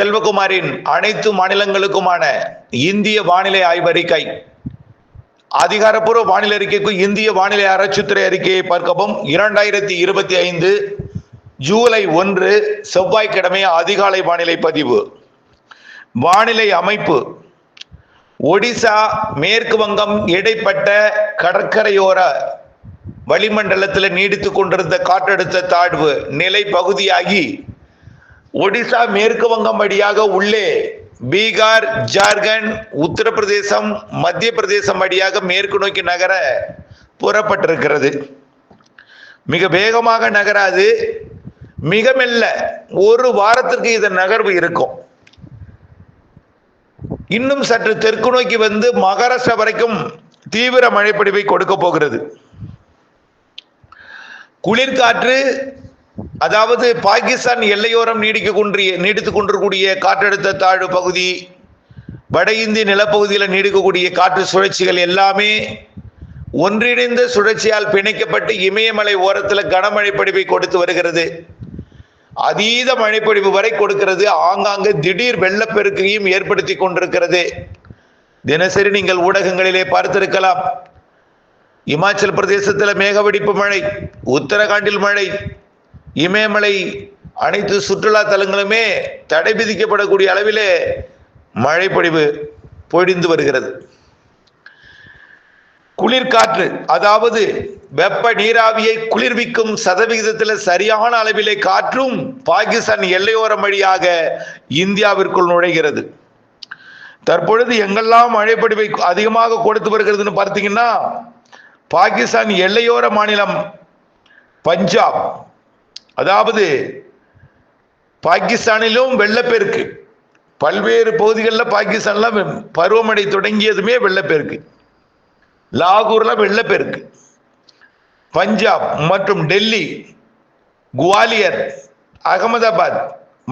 செல்வகுமாரின் அனைத்து மாநிலங்களுக்குமான இந்திய வானிலை ஆய்வறிக்கை. அதிகாரப்பூர்வ வானிலை அறிக்கைக்கு இந்திய வானிலை ஆராய்ச்சித்துறை அறிக்கையை பார்க்கவும். இரண்டாயிரத்தி இருபத்தி ஐந்து ஜூலை ஒன்று செவ்வாய்க்கிழமை அதிகாலை வானிலை பதிவு. வானிலை அமைப்பு. ஒடிசா மேற்கு வங்கம் இடைப்பட்ட கடற்கரையோர வளிமண்டலத்தில் நீடித்துக் கொண்டிருந்த காற்றழுத்த தாழ்வு நிலை பகுதியாகி ஒடிசா மேற்கு வங்கம் வழியாக உள்ளே பீகார் ஜார்க்கண்ட் உத்தரப்பிரதேசம் மத்திய பிரதேசம் வழியாக மேற்கு நோக்கி நகர புறப்பட்டிருக்கிறது. மிக வேகமாக நகராது. மிக மெல்ல ஒரு வாரத்திற்கு இதன் நகர்வு இருக்கும். இன்னும் சற்று தெற்கு நோக்கி வந்து மகாராஷ்டிரா வரைக்கும் தீவிர மழைப்பிடிவை கொடுக்க போகிறது. குளிர்காற்று அதாவது பாகிஸ்தான் எல்லையோரம் நீடிக்க கொன்றிய நீடித்துக் கொண்டிருக்கூடிய காற்றழுத்த தாழ்வு பகுதி வட இந்திய நிலப்பகுதியில் நீடிக்கக்கூடிய காற்று சுழற்சிகள் எல்லாமே ஒன்றிணைந்த சுழற்சியால் பிணைக்கப்பட்டு இமயமலை ஓரத்தில் கனமழை பொழிவை கொடுத்து வருகிறது. அதீத மழைப்பொழிவு வரை கொடுக்கிறது. ஆங்காங்கு திடீர் வெள்ளப்பெருக்கையும் ஏற்படுத்தி கொண்டிருக்கிறது. தினசரி நீங்கள் ஊடகங்களிலே பார்த்திருக்கலாம். இமாச்சல் பிரதேசத்தில் மேகவெடிப்பு மழை உத்தரகாண்டில் மழை இமயமலை அனைத்து சுற்றுலா தலங்களுமே தடை விதிக்கப்படக்கூடிய அளவிலே மழைப்பொழிவு பொழிந்து வருகிறது. குளிர்காற்று அதாவது வெப்ப நீராவியை குளிர்விக்கும் சதவிகிதத்தில் சரியான அளவிலே காற்றும் பாகிஸ்தான் எல்லையோரம் வழியாக இந்தியாவிற்குள் நுழைகிறது. தற்பொழுது எங்கெல்லாம் மழைப்பொழிவை அதிகமாக கொடுத்து வருகிறதுன்னு பார்த்தீங்கன்னா பாகிஸ்தான் எல்லையோர மாநிலம் பஞ்சாப் அதாவது பாகிஸ்தானிலும் வெள்ளப்பெருக்கு. பல்வேறு பகுதிகளில் பாகிஸ்தான்லாம் பருவமழை தொடங்கியதுமே வெள்ளப்பெருக்கு. லாகூர்ல வெள்ளப்பெருக்கு. பஞ்சாப் மற்றும் டெல்லி குவாலியர் அகமதாபாத்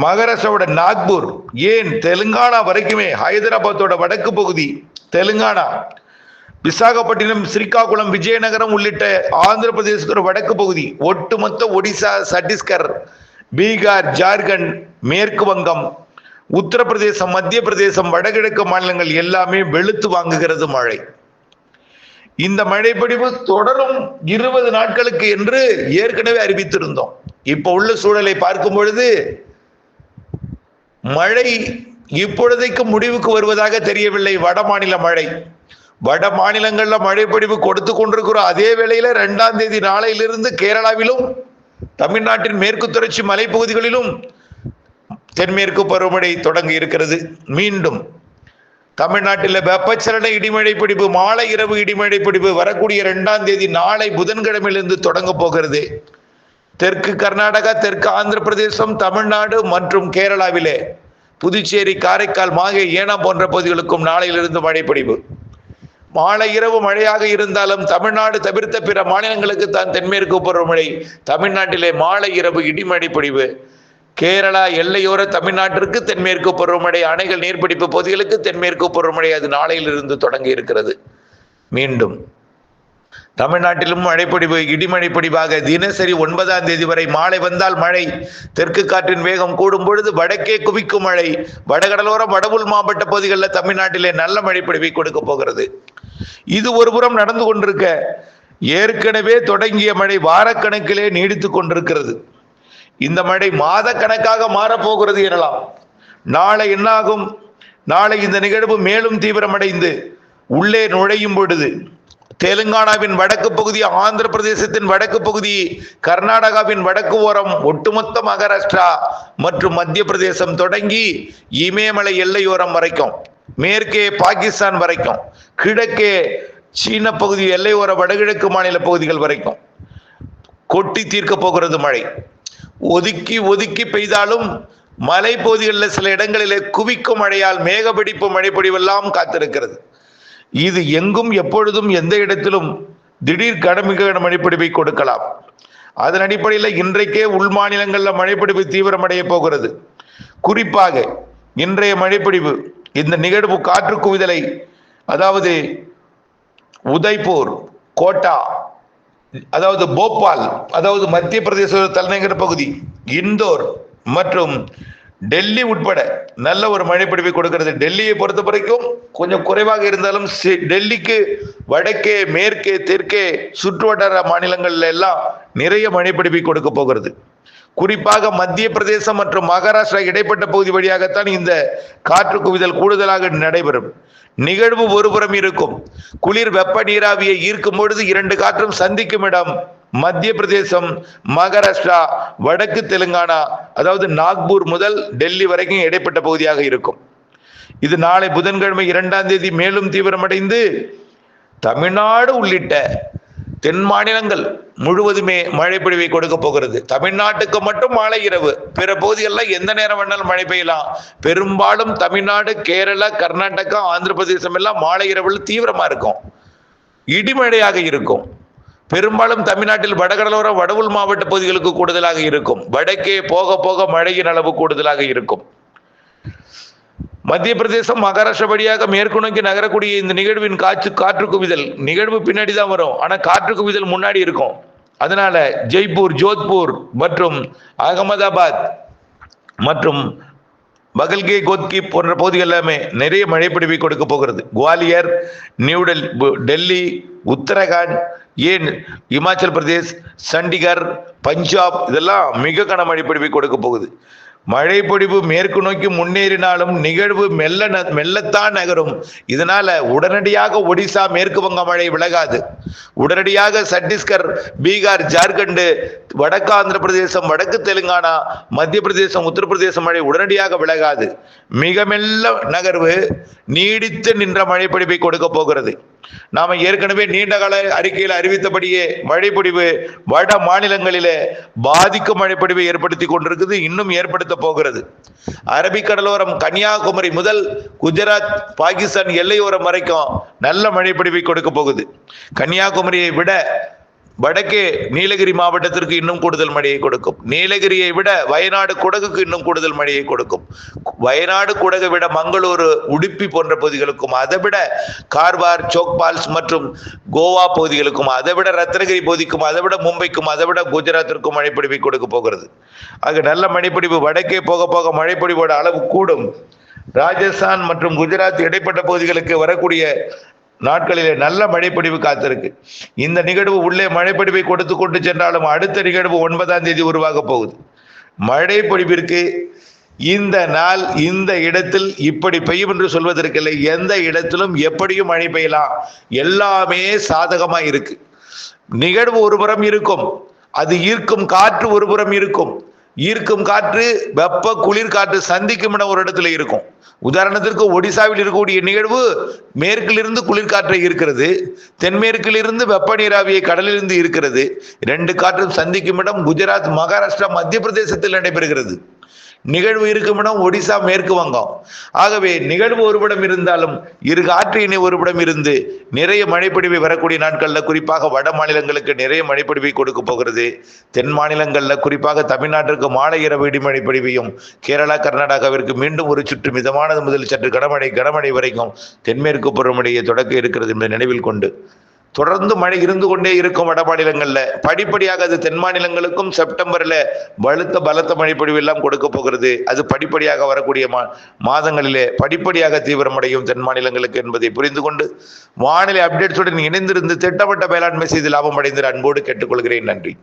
மகாராஷ்டிராவோட நாக்பூர் ஏன் தெலுங்கானா வரைக்குமே ஹைதராபாத்தோட வடக்கு பகுதி தெலுங்கானா விசாகப்பட்டினம் ஸ்ரீகாகுளம் விஜயநகரம் உள்ளிட்ட ஆந்திர பிரதேசத்தோட வடக்கு பகுதி ஒட்டுமொத்த ஒடிசா சத்தீஸ்கர் பீகார் ஜார்க்கண்ட் மேற்கு வங்கம் உத்தரப்பிரதேசம் மத்திய பிரதேசம் வடகிழக்கு மாநிலங்கள் எல்லாமே வெளுத்து வாங்குகிறது மழை. இந்த மழைப்பிடிவு தொடரும் இருபது நாட்களுக்கு என்று ஏற்கனவே அறிவித்திருந்தோம். இப்ப உள்ள சூழலை பார்க்கும் பொழுது மழை இப்பொழுதைக்கு முடிவுக்கு வருவதாக தெரியவில்லை வட மாநில மழை. வட மாநிலங்களில் மழைப்பொழிவு கொடுத்து கொண்டிருக்கிறோம் அதே வேளையில் ரெண்டாம் தேதி நாளையிலிருந்து கேரளாவிலும் தமிழ்நாட்டின் மேற்கு தொடர்ச்சி மலைப்பகுதிகளிலும் தென்மேற்கு பருவமழை தொடங்கி இருக்கிறது. மீண்டும் தமிழ்நாட்டில் வெப்பச்சலன இடிமழை பிடிப்பு மாலை இரவு இடிமழை பிடிப்பு வரக்கூடிய இரண்டாம் தேதி நாளை புதன்கிழமையிலிருந்து தொடங்க போகிறது. தெற்கு கர்நாடகா தெற்கு ஆந்திர பிரதேசம் தமிழ்நாடு மற்றும் கேரளாவிலே புதுச்சேரி காரைக்கால் மாகே ஏனாம் போன்ற பகுதிகளுக்கும் நாளையிலிருந்து மழை பிடிப்பு மாலை இரவு மழையாக இருந்தாலும் தமிழ்நாடு தவிர்த்த பிற மாநிலங்களுக்கு தான் தென்மேற்கு பருவமழை தமிழ்நாட்டிலே மாலை இரவு இடிமழை பொழிவு. கேரளா எல்லையோர தமிழ்நாட்டிற்கு தென்மேற்கு பருவமழை அணைகள் நீர்பிடிப்பு பகுதிகளுக்கு தென்மேற்கு பருவமழை அது நாளையிலிருந்து தொடங்கி இருக்கிறது. மீண்டும் தமிழ்நாட்டிலும் மழைப்பொடிவு இடிமழை பொடிவாக தினசரி ஒன்பதாம் தேதி வரை மாலை வந்தால் மழை. தெற்கு காற்றின் வேகம் கூடும் பொழுது வடக்கே குவிக்கும் மழை. வடகடலோரம் வடவுள் மாவட்ட பகுதிகளில் தமிழ்நாட்டிலே நல்ல மழைப்பொடிவை கொடுக்க போகிறது. இது ஒருபுறம் நடந்து கொண்டிருக்க. ஏற்கனவே தொடங்கிய மழை வாரக்கணக்கிலே நீடித்துக் கொண்டிருக்கிறது. இந்த மழை மாத கணக்காக மாறப்போகிறது எனலாம். நாளை என்னாகும்? நாளை இந்த நிகழ்வு மேலும் தீவிரமடைந்து உள்ளே நுழையும் பொழுது தெலுங்கானாவின் வடக்கு பகுதி ஆந்திர பிரதேசத்தின் வடக்கு பகுதி கர்நாடகாவின் வடக்கு ஓரம் ஒட்டுமொத்த மகாராஷ்டிரா மற்றும் மத்திய பிரதேசம் தொடங்கி இமயமலை எல்லையோரம் வரைக்கும் மேற்கே பாகிஸ்தான் வரைக்கும் கிழக்கே சீன பகுதி எல்லையோர வடகிழக்கு மாநில பகுதிகள் வரைக்கும் கொட்டி தீர்க்க போகிறது மழை. ஒதுக்கி ஒதுக்கி பெய்தாலும் மலை பகுதிகளில் சில இடங்களிலே குவிக்கும் மழையால் மேகப்பிடிப்பு மழை பொழிவெல்லாம் காத்திருக்கிறது. இது எங்கும் எப்பொழுதும் எந்த இடத்திலும் திடீர் கடமிக மழைப்பிடிப்பை கொடுக்கலாம். அதன் அடிப்படையில் இன்றைக்கே உள் மாநிலங்களில் மழைப்பிடிப்பு தீவிரமடைய போகிறது. குறிப்பாக இன்றைய மழைப்பிடிவு இந்த நிகழ்வு காற்று குவிதலை அதாவது உதய்பூர் கோட்டா அதாவது போபால் அதாவது மத்திய பிரதேச தலைநகர் பகுதி இந்தோர் மற்றும் டெல்லி உட்பட நல்ல ஒரு மழைப்பிடிப்பை கொடுக்கிறது. டெல்லியை பொறுத்த வரைக்கும் கொஞ்சம் குறைவாக இருந்தாலும் சி- டெல்லிக்கு வடக்கே மேற்கே தெற்கே சுற்றுவட்டார மாநிலங்கள்ல எல்லாம் நிறைய மழைப்பிடிப்பை கொடுக்க போகிறது. குறிப்பாக மத்திய பிரதேசம் மற்றும் மகாராஷ்டிரா இடைப்பட்ட பகுதி வழியாகத்தான் இந்த காற்று குவிதல் கூடுதலாக நடைபெறும். நிகழ்வு ஒருபுறம் இருக்கும். குளிர் வெப்ப நீராவியை ஈர்க்கும் பொழுது இரண்டு காற்றும் சந்திக்கும் இடம் மத்திய பிரதேசம் மகாராஷ்டிரா வடக்கு தெலுங்கானா அதாவது நாக்பூர் முதல் டெல்லி வரைக்கும் இடைப்பட்ட பகுதியாக இருக்கும். இது நாளை புதன்கிழமை இரண்டாம் தேதி மேலும் தீவிரமடைந்து தமிழ்நாடு உள்ளிட்ட தென் மாநிலங்கள் முழுவதுமே மழை பொழிவை கொடுக்க போகிறது. தமிழ்நாட்டுக்கு மட்டும் மாலை இரவு. பிற பகுதிகளில் எந்த நேரம் வேணாலும் மழை பெய்யலாம். பெரும்பாலும் தமிழ்நாடு கேரளா கர்நாடகா ஆந்திர பிரதேசம் எல்லாம் மாலை இரவில் தீவிரமா இருக்கும். இடிமழையாக இருக்கும். பெரும்பாலும் தமிழ்நாட்டில் வடகடலோர வடவுள் மாவட்ட பகுதிகளுக்கு கூடுதலாக இருக்கும். வடக்கே போக போக மழையின் அளவு கூடுதலாக இருக்கும். மத்திய பிரதேசம் மகாராஷ்டிரா வழியாக மேற்கு நோக்கி நகரக்கூடிய இந்த நிகழ்வின் காற்று காற்று குவிதல். நிகழ்வு பின்னாடி தான் வரும். ஆனால் காற்று குவிதல் முன்னாடி இருக்கும். அதனால ஜெய்ப்பூர் ஜோத்பூர் மற்றும் அகமதாபாத் மற்றும் பகல்கே கோத்கி போன்ற பகுதிகள் எல்லாமே நிறைய மழைப்பிடிவை கொடுக்க போகிறது. குவாலியர் நியூ டெல்லி டெல்லி உத்தரகாண்ட் ஏன் இமாச்சல் பிரதேஷ் சண்டிகர் பஞ்சாப் இதெல்லாம் மிக கனமழை பிடிவை கொடுக்க போகுது. மழை பொழிவு மேற்கு நோக்கி முன்னேறினாலும் நிகழ்வு மெல்ல ந- மெல்லத்தான் நகரும். இதனால உடனடியாக ஒடிசா மேற்கு வங்க மழை விலகாது. உடனடியாக சத்தீஸ்கர் பீகார் ஜார்க்கண்ட் வடக்கு ஆந்திர பிரதேசம் வடக்கு தெலுங்கானா மத்திய பிரதேசம் உத்தரப்பிரதேசம் மழை உடனடியாக விலகாது. மிக மெல்ல நகர்வு நீடித்து நின்ற மழைப்பொழிவை கொடுக்க போகிறது. நாம ஏற்கனவே நீண்ட கால அறிக்கையில் அறிவித்தபடியே மழைப்பொடிவு வட மாநிலங்களிலே பாதிக்கும் மழைப்பொடிவை ஏற்படுத்தி கொண்டிருக்குது இன்னும் ஏற்படுத்த போகிறது. அரபிக்கடலோரம் கன்னியாகுமரி முதல் குஜராத் பாகிஸ்தான் எல்லையோரம் வரைக்கும் நல்ல மழைப்பொடிவை கொடுக்க போகுது. கன்னியாகுமரியை விட வடக்கே நீலகிரி மாவட்டத்திற்கு இன்னும் கூடுதல் மழையை கொடுக்கும். நீலகிரியை விட வயநாடு குடகுக்கு இன்னும் கூடுதல் மழையை கொடுக்கும். வயநாடு குடகை விட மங்களூரு உடுப்பி போன்ற பகுதிகளுக்கும் அதை விட கார்வார் சோக்பால்ஸ் மற்றும் கோவா பகுதிகளுக்கும் அதை விட ரத்னகிரி பகுதிக்கும் அதை விட மும்பைக்கும் அதை விட குஜராத்திற்கும் மழைப்பொழிவை கொடுக்க போகிறது. ஆக நல்ல மழைப்பிடிவு வடக்கே போக போக மழைப்பிடிவோட அளவு கூடும். ராஜஸ்தான் மற்றும் குஜராத் இடைப்பட்ட பகுதிகளுக்கு வரக்கூடிய நாட்களிலே நல்ல மழைப்பொழிவு காத்திருக்கு. இந்த நிகழ்வு உள்ளே மழைப்பொழிவை கொடுத்து கொண்டு சென்றாலும் அடுத்த நிகழ்வு ஒன்பதாம் தேதி உருவாக போகுது. மழை இந்த நாள் இந்த இடத்தில் இப்படி பெய்யும் என்று சொல்வதற்கில்லை. எந்த இடத்திலும் எப்படியும் மழை பெய்யலாம். எல்லாமே சாதகமா இருக்கு. நிகழ்வு ஒருபுறம் இருக்கும். அது ஈர்க்கும் காற்று ஒருபுறம் இருக்கும். ஈர்க்கும் காற்று வெப்ப குளிர் காற்று சந்திக்கும் இடம் ஒரு இடத்துல இருக்கும். உதாரணத்திற்கு ஒடிசாவில் இருக்கக்கூடிய நிகழ்வு மேற்கிலிருந்து குளிர்காற்றை இருக்கிறது தென்மேற்கிலிருந்து வெப்ப நீராவியை கடலிலிருந்து இருக்கிறது ரெண்டு காற்றும் சந்திக்கும் இடம் குஜராத் மகாராஷ்டிரா மத்திய பிரதேசத்தில் நடைபெறுகிறது. நிகழ்வு இருக்குமிடம் ஒடிசா மேற்கு வங்கம். ஆகவே நிகழ்வு ஒருபடம் இருந்தாலும் இரு காற்று இணை ஒருபுறம் இருந்து நிறைய மழைப்பொழிவை வரக்கூடிய நாட்களில் குறிப்பாக வட மாநிலங்களுக்கு நிறைய மழைப்பொழிவை கொடுக்க போகிறது. தென் மாநிலங்களில் குறிப்பாக தமிழ்நாட்டிற்கு மாலை இரவு இடிமழை பொழிவையும் கேரளா கர்நாடகாவிற்கு மீண்டும் ஒரு சுற்று மிதமானது முதல் சற்று கனமழை கனமழை வரைக்கும் தென்மேற்கு பருவமழையை தொடக்க இருக்கிறது என்பதை நினைவில் கொண்டு தொடர்ந்து மழை இருந்து கொண்டே இருக்கும் வட மாநிலங்களில். படிப்படியாக அது தென் மாநிலங்களுக்கும் செப்டம்பரில் வலுத்த பலத்த மழைப்பொழிவு எல்லாம் கொடுக்க போகிறது. அது படிப்படியாக வரக்கூடிய மா மாதங்களிலே படிப்படியாக தீவிரமடையும் தென் மாநிலங்களுக்கு என்பதை புரிந்து கொண்டு வானிலை அப்டேட்ஸுடன் இணைந்திருந்து திட்டமிட்ட மேலாண்மை செய்து லாபம் அடைந்து அன்போடு கேட்டுக்கொள்கிறேன். நன்றி.